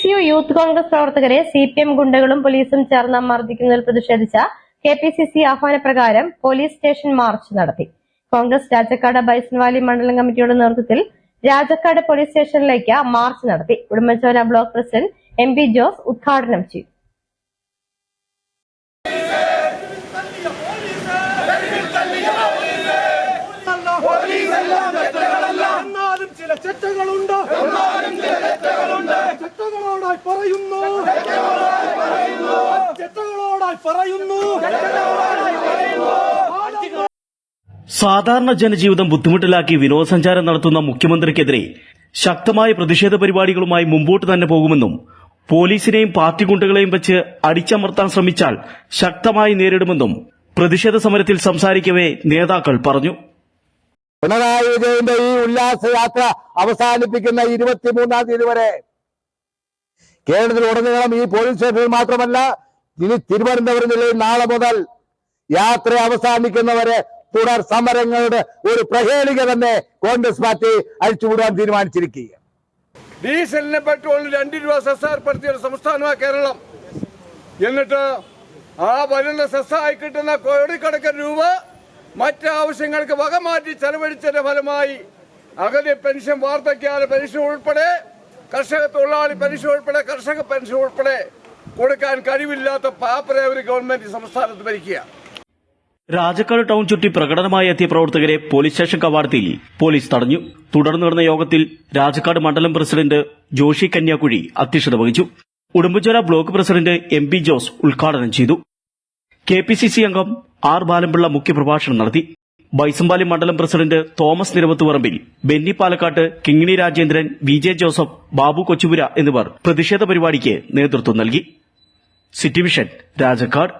S U youth Congress പ്രവർത്തകരെ C P M ഗുണ്ടകളും പോലീസും ചേർന്ന് മർദ്ദിക്കുന്നതിൽ പ്രതിഷേധിച്ച കെ പി സി സി ആഹ്വാനപ്രകാരം പോലീസ് സ്റ്റേഷൻ മാർച്ച് നടത്തി. കോൺഗ്രസ് രാജക്കാട് ബൈസൻവാലി മണ്ഡലം കമ്മിറ്റിയുടെ നേതൃത്വത്തിൽ രാജക്കാട് പോലീസ് സ്റ്റേഷനിലേക്ക് മാർച്ച് നടത്തി. Udumbanchola block president M P Jose ഉദ്ഘാടനം ചെയ്തു. ചില ചെറ്റകളുണ്ട്? ചെറ്റകളോടായി പറയുന്നു. ചെറ്റകളോടായി പറയുന്നു. സാധാരണ ജനജീവിതം ബുദ്ധിമുട്ടിലാക്കി വിനോദസഞ്ചാരം നടത്തുന്ന മുഖ്യമന്ത്രിക്കെതിരെ ശക്തമായ പ്രതിഷേധ പരിപാടികളുമായി മുമ്പോട്ട് തന്നെ പോകുമെന്നും പോലീസിനെയും പാർട്ടി ഗുണ്ടകളെയും വെച്ച് അടിച്ചമർത്താൻ ശ്രമിച്ചാൽ ശക്തമായി നേരിടുമെന്നും പ്രതിഷേധ സമരത്തിൽ സംസാരിക്കവേ നേതാക്കൾ പറഞ്ഞു. പിണറായി വിജയന്റെ ഈ ഉല്ലാസയാത്ര അവസാനിപ്പിക്കുന്ന ഇരുപത്തിമൂന്നാം തീയതി വരെ കേരളത്തിൽ ഉടനീളം ഈ പോലീസ് സ്റ്റേഷനിൽ മാത്രമല്ല ഇനി തിരുവനന്തപുരം ജില്ലയിൽ നാളെ മുതൽ യാത്ര അവസാനിക്കുന്നവരെ തുടർ സമരങ്ങളുടെ ഒരു പ്രഹേളിക തന്നെ കോൺഗ്രസ് പാർട്ടി അഴിച്ചുവിടാൻ തീരുമാനിച്ചിരിക്കുക ഡീസലിന് പെട്രോളിന് രണ്ട് രൂപ സെസ് ഏർപ്പെടുത്തിയ ഒരു സംസ്ഥാനമാണ് കേരളം. എന്നിട്ട് ആ വരുന്ന സെസ്സായി കിട്ടുന്ന കോടിക്കണക്കിന് രൂപ മറ്റ് ആവശ്യങ്ങൾക്ക് വകമാറ്റി ചെലവഴിച്ചതിന്റെ ഫലമായി അകലെ പെൻഷൻ വാർദ്ധക്യാല പെൻഷൻ ഉൾപ്പെടെ കർഷക തൊഴിലാളി പെൻഷൻ ഉൾപ്പെടെ കർഷക പെൻഷൻ ഉൾപ്പെടെ കൊടുക്കാൻ കഴിവില്ലാത്ത പാപ്പരെ ഒരു ഗവൺമെന്റ് സംസ്ഥാനത്ത് ഭരിക്കുക. രാജക്കാട് ടൗൺ ചുറ്റി പ്രകടനമായി എത്തിയ പ്രവർത്തകരെ പോലീസ് സ്റ്റേഷൻ കവാടത്തിൽ പോലീസ് തടഞ്ഞു. തുടർന്ന് നടന്ന യോഗത്തിൽ രാജക്കാട് മണ്ഡലം പ്രസിഡന്റ് ജോഷി കന്യാകുഴി അധ്യക്ഷത വഹിച്ചു. Udumbanchola block president M P Jose ഉദ്ഘാടനം ചെയ്തു. കെ അംഗം ആർ ബാലമ്പിള്ള മുഖ്യപ്രഭാഷണം നടത്തി. ബൈസമ്പാലി മണ്ഡലം president Thomas Niravath Parambil Benny Palakkatt Kingini Rajendran V J Joseph Babu Kochupura എന്നിവർ പ്രതിഷേധ പരിപാടിക്ക് നേതൃത്വം നൽകി. City vision Rajakkad.